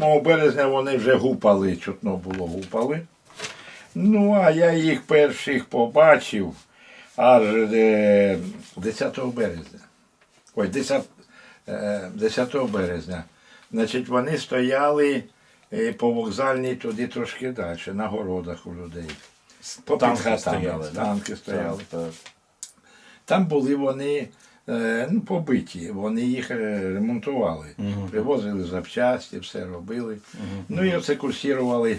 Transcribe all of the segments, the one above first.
8 березня вони вже гупали, чутно було гупали. Ну, а я їх перших побачив аж е, 10 березня. Ой, 10, е, 10 березня. Значить, вони стояли е, по вокзальній туди трошки далі, на городах у людей. По Танки хатами, стояли, танки стояли. Так, так. Там були вони е, ну, побиті, вони їх е, ремонтували, привозили запчасті, все робили. Ну і оце курсірували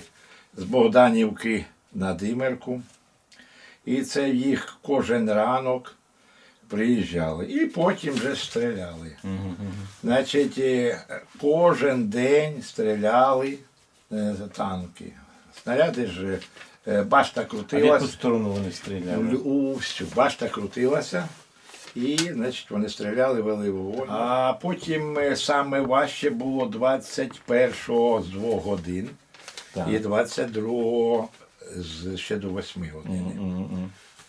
з Богданівки на Димерку. І це їх кожен ранок приїжджали. І потім вже стріляли. Значить, е, кожен день стріляли е, танки. Снаряди ж е, башта А в яку сторону вони стріляли? У всю башта крутилася, і значить, вони стріляли, вели вогонь. А потім е, саме важче було 21-го з 2 годин Так. і 22-го з ще до 8 години.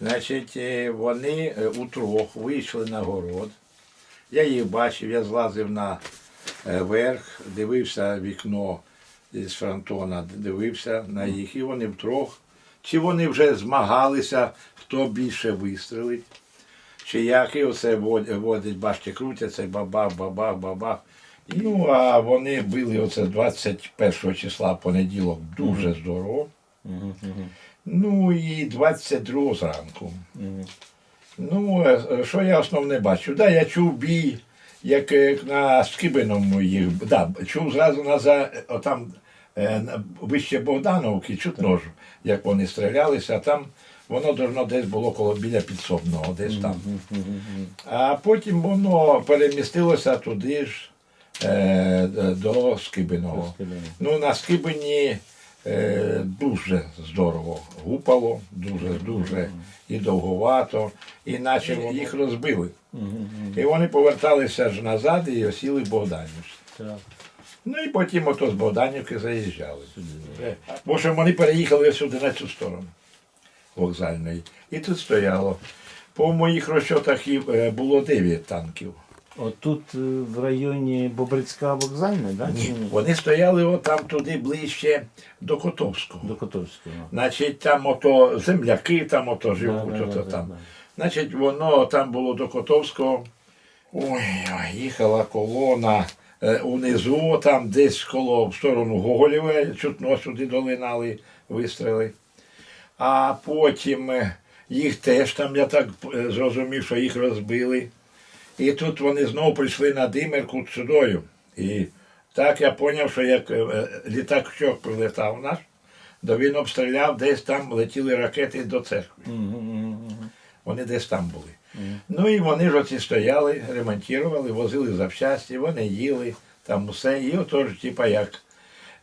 Значить, е, вони е, утрох вийшли на город. Я їх бачив, я злазив на верх, дивився вікно з фронтона, дивився на їх, і вони втрох. Чи вони вже змагалися, хто більше вистрелить, чи як, і оце вод- водять, бачите, крутяться, бабах, бабах, бабах. Ну, а вони били оце 21 числа понеділок дуже здорово. Ну і 22 зранку. Ну, е, що я основне бачу? Да, я чув бій, як е, на Скибиному їх. Да, чув зразу на за, отам, е, вище Богдановки, чутно як вони стрілялися, а там воно должно десь було коло біля підсобного, десь там. А потім воно перемістилося туди ж е, до Скибиного. Ну, на Скибині е, дуже здорово гупало, дуже, дуже і довговато, і наче їх розбили. І вони поверталися ж назад і осіли в Богданівці. Ну і потім ото з Богданівки заїжджали. Е, Бо що вони переїхали сюди на цю сторону вокзальної. І тут стояло. По моїх розчотах е, було 9 танків. Отут е, в районі Бобрицька вокзальна, да? ні? Вони стояли отам туди ближче до Котовського. До Котовського. Значить, там ото земляки, там ото живуть, Да, да, ото да, да, там. да. Значить, воно там було до Котовського. Ой, ой, їхала колона. Е, Унизу, там десь коло в сторону Гоголєва, чутно сюди долинали вистріли. А потім е, їх теж там, я так е, зрозумів, що їх розбили. І тут вони знову прийшли на Димерку сюдою. І так я зрозумів, що як е, е, прилетав наш, то він обстріляв, десь там летіли ракети до церкви. Вони десь там були. Ну і вони ж оці стояли, ремонтували, возили запчасті, вони їли, там усе. І отож, типа як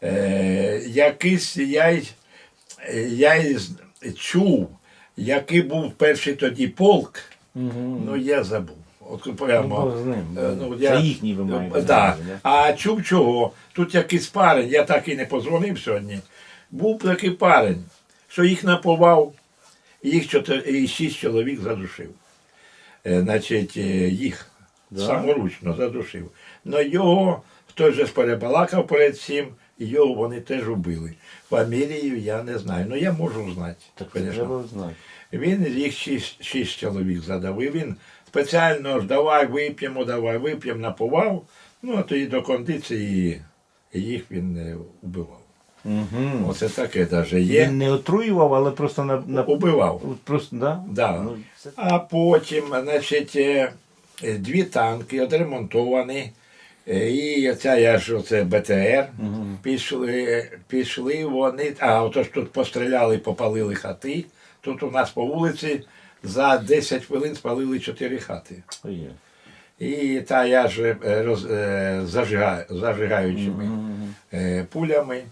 е, якийсь я, й- я й чув, який був перший тоді полк, ну я забув. От прямо, Ну, з ним. е, ну, Це їхній ви маєте Да. А чув чого? Тут якийсь парень, я так і не позвонив сьогодні. Був такий парень, що їх напував, їх чотир... і шість чоловік задушив. Е, Значить, е, їх Да? саморучно задушив. Но його хтось же перебалакав перед цим, і його вони теж убили. Фамілію я не знаю. Ну я можу знати. Так звісно. знати. Він їх шість, шість чоловік задавив. Він спеціально ж давай вип'ємо, давай вип'ємо, напував. Ну, а тоді до кондиції їх він не убивав. Угу. Оце таке навіть є. Він не отруював, але просто на, на... Убивав. Просто, да? Да. Ну, це... А потім, значить, е, дві танки відремонтовані. Е, І це я ж оце БТР. Пішли, пішли вони. А отож тут постріляли, попалили хати. Тут у нас по вулиці за 10 хвилин спалили 4 хати. Є. І та я ж е, роз, е, зажига, зажигаючими угу. пулями.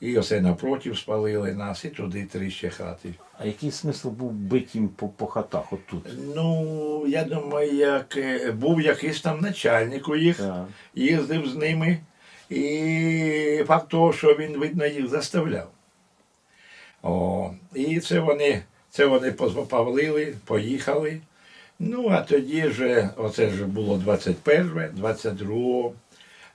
І оце напротив спалили нас, і туди три ще хати. А який смисл був бити їм по, по хатах отут? Ну, я думаю, як е, був якийсь там начальник у їх, Так. їздив з ними, і факт того, що він, видно, їх заставляв. О, і це вони, це вони позапавлили, поїхали. Ну, а тоді ж, оце ж було 21, 22,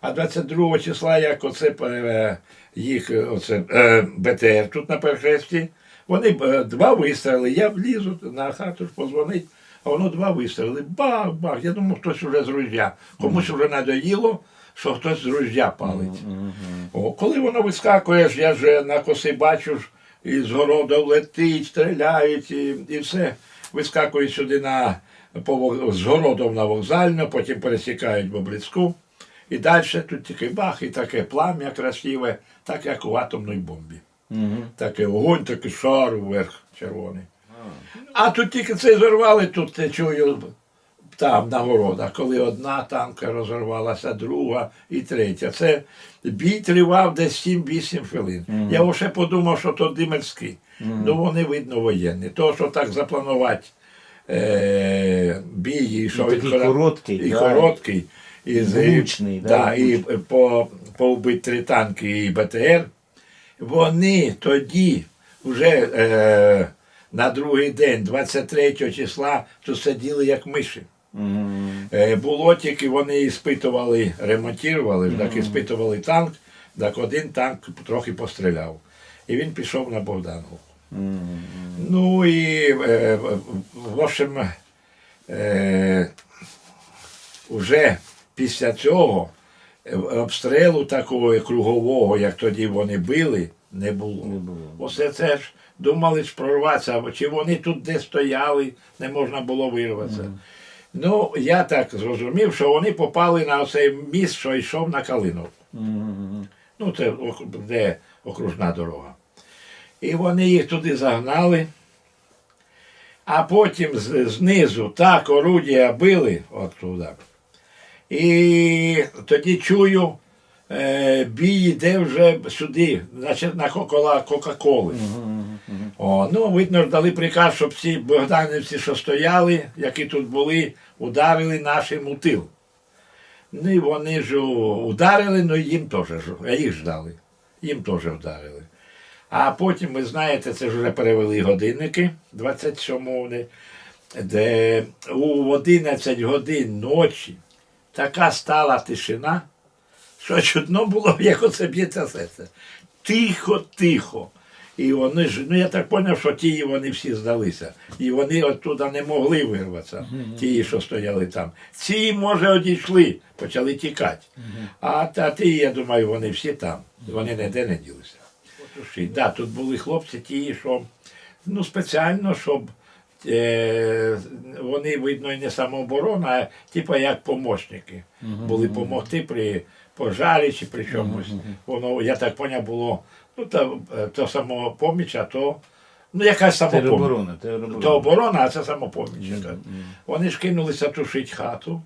А 22 числа, як оце е, їх оце, е, БТР тут на перехресті, вони е, два вистріли. Я влізу на хату позвонить, а воно два вистріли. Бах, бах. Я думав, хтось вже з ружя. Комусь вже надоїло, що хтось з ружя палить. О, коли воно вискакує, я ж на коси бачу і з городу летить, стріляють, і, і все. Вискакує сюди на, по, з городом на вокзальну, потім пересікають Бобрицьку. І далі тут тільки бах, і таке плам'я красиве, так як у атомній бомбі. Такий огонь, такий шар вверх червоний. А тут тільки це зорвали, тут я чую там на городах, коли одна танка розірвалася, друга і третя. Це бій тривав десь 7-8 хвилин. Я ще подумав, що то димерський. Ну вони видно воєнні. То, що так запланувати е, бій, і що він короткий, і да. короткий, і, Влучний, да, да, і по, повбити три танки і БТР. Вони тоді вже е, на другий день, 23 числа, тут сиділи як миші. Е, було тільки вони іспитували, ремонтували, так іспитували танк, так один танк трохи постріляв. І він пішов на Богдановку. Ну і е, в общем, е, вже після цього е, обстрілу такого кругового, як тоді вони били, не було. Не було. Оце це ж думали ж прорватися, чи вони тут де стояли, не можна було вирватися. Ну, я так зрозумів, що вони попали на цей міст, що йшов на Калиновку. Ну, це де окружна дорога. І вони їх туди загнали, а потім знизу так орудія били от туди. І тоді чую, е, бій йде вже сюди, значить на коло Кока-Коли. О, ну, видно, дали приказ, щоб всі богданівці, що стояли, які тут були, ударили нашим у тил. Ну і вони ж ударили, ну і їм теж, а їх ждали. Їм теж вдарили. А потім, ви знаєте, це ж вже перевели годинники 27 вони, де у 11 годин ночі така стала тишина, що чудно було, як оце б'ється серце. Тихо, тихо. І вони ж, ну я так зрозумів, що ті вони всі здалися. І вони оттуда не могли вирватися, ті, що стояли там. Ці, може, одійшли, почали тікати. А, та ті, я думаю, вони всі там. Вони ніде не ділися. От Да, тут були хлопці ті, що ну, спеціально, щоб вони, видно, і не самооборона, а типу як помощники. Були допомогти при пожарі чи при чомусь. Воно, я так поняв, було ну, то, е, то самопоміч, а то ну, якась самопоміч. То оборона, а це самопоміч. яка. Вони ж кинулися тушити хату.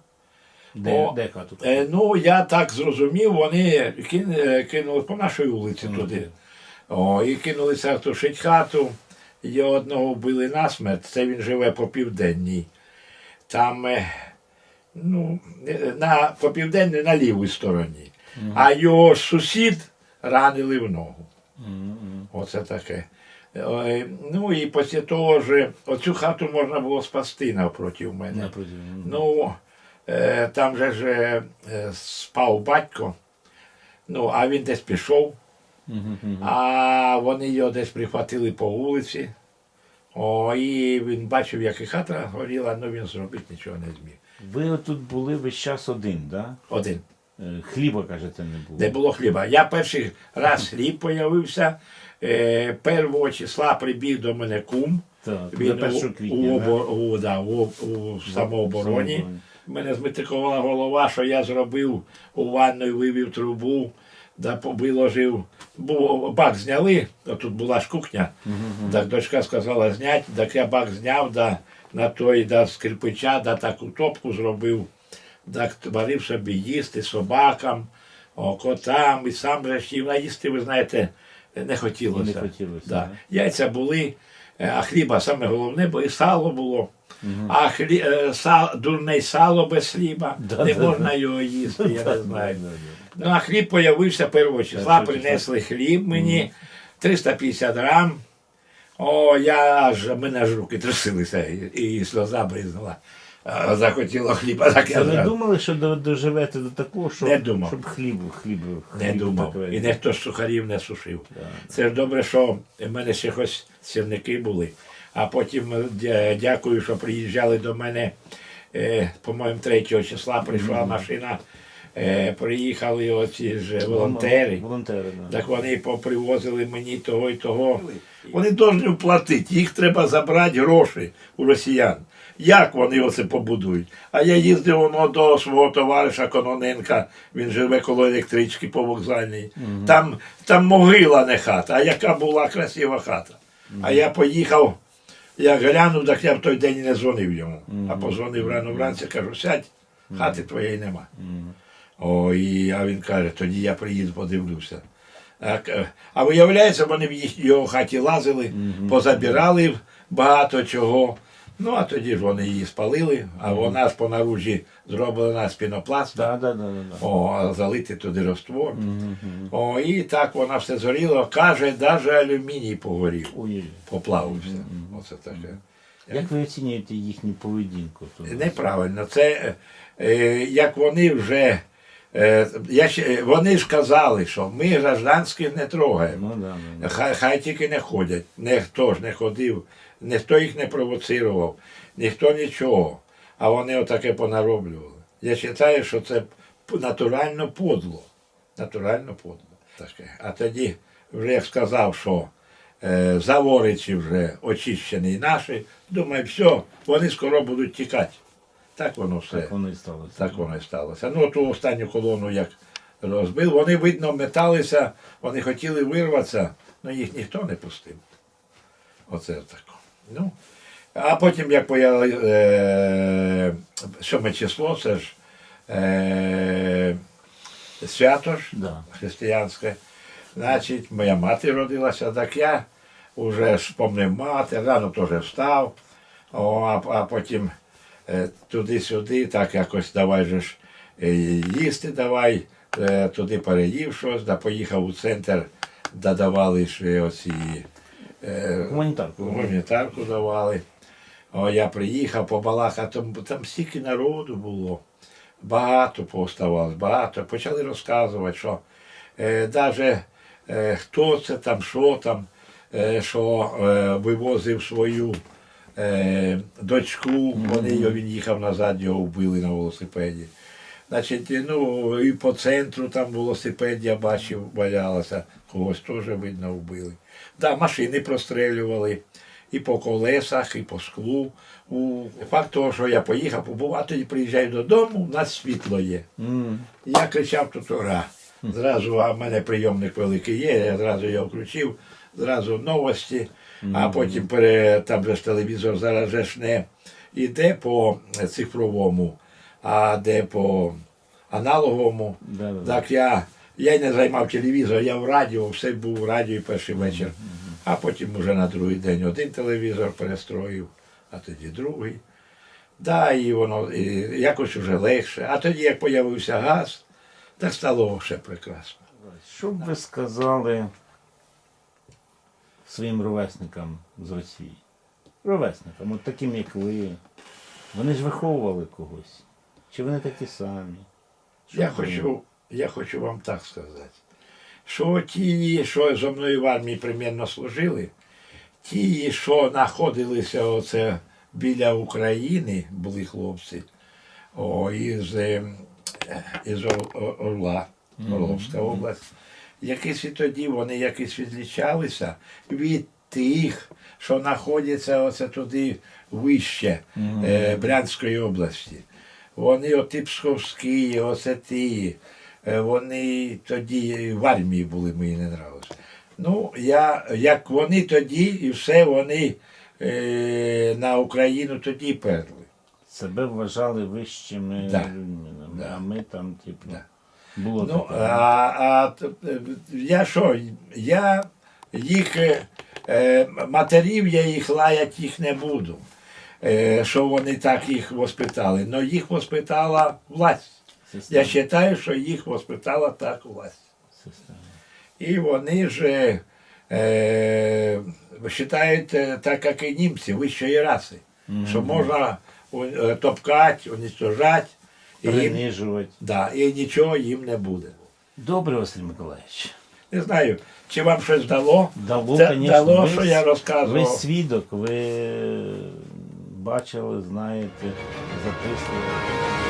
Де, О, де хату? Е, ну, я так зрозумів, вони кин, е, кинули по нашій вулиці туди. О, і кинулися тушити хату. І одного вбили насмерть, це він живе по південній. Там, е, ну, на, по південній на лівій стороні. А його сусід ранили в ногу. Оце таке. Ну і після того ж, оцю хату можна було спасти навпроти мене. Напроти. Ну, е, там же ж е, спав батько, ну, а він десь пішов, а вони його десь прихватили по вулиці. О, і він бачив, як і хата горіла, але він зробити нічого не зміг. Ви тут були весь час один, да? Один. Е, Хліба, кажете, не було. Де було хліба. Я перший раз хліб появився. Е, первого числа прибіг до мене кум. Так, Він до 1 у, квітня, у, да? у, да, у, у самообороні. Мене зметикувала голова, що я зробив у ванну, вивів трубу, да, по- виложив. Був, бак зняли, а тут була ж кухня. Так дочка сказала зняти, так я бак зняв, да, на той да, з кирпича, да, таку топку зробив, так варив собі їсти собакам, о, котам, і сам їв. А їсти, ви знаєте, не хотілося. Не хотілося, Да. Яйця були, а хліба саме головне, бо і сало було. А хлі, е, са, дурне сало без хліба, Да, не да, можна його їсти, я не знаю. Да, да, Ну, а хліб появився першого числа, принесли хліб мені 350 грам. О, я аж мене аж руки трусилися і, і сльоза бризнула. А захотіло хліба, так я Це ви зразу. думали, що до- доживете до такого, щоб, Не думав. щоб хліб, хліб, Не хліб думав. такий? І ніхто з сухарів не сушив. Да. Це ж добре, що в мене ще хоч сірники були. А потім е, дя- дякую, що приїжджали до мене, е, по-моєму, 3 числа прийшла машина, е, приїхали оці ж волонтери. Волонтери, да. Так вони попривозили мені того і того. Вони повинні платити, їх треба забрати гроші у росіян. Як вони оце побудують? А я їздив воно до свого товариша Кононенка, він живе коло електрички по вокзальній. Там, там могила не хата, а яка була красива хата. А я поїхав, я глянув, так я в той день не дзвонив йому. А позвонив рано вранці, кажу, сядь, хати твоєї нема. О, і, а він каже, тоді я приїду, подивлюся. А, виявляється, вони в його хаті лазили, позабирали багато чого. Ну, а тоді ж вони її спалили, а вона ж по наружі зроблена з пінопласта. Да, да, да, да, да. О, залити туди раствор. О, і так вона все згоріло. Каже, навіть алюміній погорів, поплавився. Оце таке. як ви оцінюєте їхню поведінку? Неправильно. Це е, як вони вже. Е, я вони ж казали, що ми гражданських не трогаємо. Ну, да, да, да. Хай, хай тільки не ходять. Ніхто ж не ходив, ніхто їх не провоцирував, ніхто нічого. А вони отаке понароблювали. Я вважаю, що це натурально подло. Натурально подло. Таке. А тоді, вже як сказав, що е, завориці вже очищені наші, думаю, все, вони скоро будуть тікати. Так воно все. Так воно і сталося. Так воно і сталося. Ну, ту останню колону як розбив, вони, видно, металися, вони хотіли вирватися, але їх ніхто не пустив. Оце так. Ну, а потім, як появи, е, сьоме число, це ж е, свято ж Да. християнське. Значить, моя мати родилася, так я вже спомнив мати, рано теж встав, О, а, а потім туди-сюди, так якось давай же ж е, їсти давай, е, туди переїв щось, да поїхав у центр, да давали ще оці е, Гуманітарку. гуманітарку давали. О, я приїхав, побалахав, там, там стільки народу було. Багато поставалось, багато. Почали розказувати, що е, навіть е, хто це там, що там, е, що е, вивозив свою е, дочку, вони його, він їхав назад, його вбили на велосипеді. Значить, ну, і по центру там велосипед, я бачив, валялося, когось теж, видно, вбили. Да, машини прострелювали і по колесах, і по склу. У... Факт того, що я поїхав, побув, а тоді приїжджаю додому, у нас світло є. М. Я кричав тут ура. Зразу, а в мене прийомник великий є, я зразу його включив, зразу новості, а потім пере, там же ж телевізор зараз же ж не йде по цифровому, а де по аналоговому. Да, да. Так я, я й не займав телевізор, я в радіо, все був в радіо перший вечір. А потім уже на другий день один телевізор перестроїв, а тоді другий. Да, і воно і якось вже легше. А тоді, як з'явився газ, так стало ще прекрасно. Що б ви сказали своїм ровесникам з Росії? Ровесникам, от таким, як ви. Вони ж виховували когось. Чи вони такі самі? Що Я хочу, я хочу вам так сказати, що ті, що зо мною в армії примірно служили, ті, що знаходилися оце біля України, були хлопці, о, із, е, із Ор- Ор- Орла, Орловська область, якісь і тоді вони якісь відлічалися від тих, що знаходяться оце туди вище е, Брянської області. Вони оті Псковські, оце ті, вони тоді в армії були, мені не нравилось. Ну, я, як вони тоді, і все вони е, на Україну тоді перли. Себе вважали вищими Да. людьми, Да. а ми там, типу, Да. Було Ну, таке. а, а е, я що, я їх е, е, матерів, я їх лаять їх не буду, е, що вони так їх воспитали. Но їх воспитала власть. Система. Я вважаю, що їх воспитала так власть. Система. І вони ж е, вважають е, так, як і німці, вищої раси. Що можна у- е, топкать, і, да, і нічого їм не буде. Добре, Василь Миколаївич. Не знаю, чи вам щось дало? Дало, Це конечно, дало, ви що я розказував. Ви свідок, ви бачили, знаєте, записували.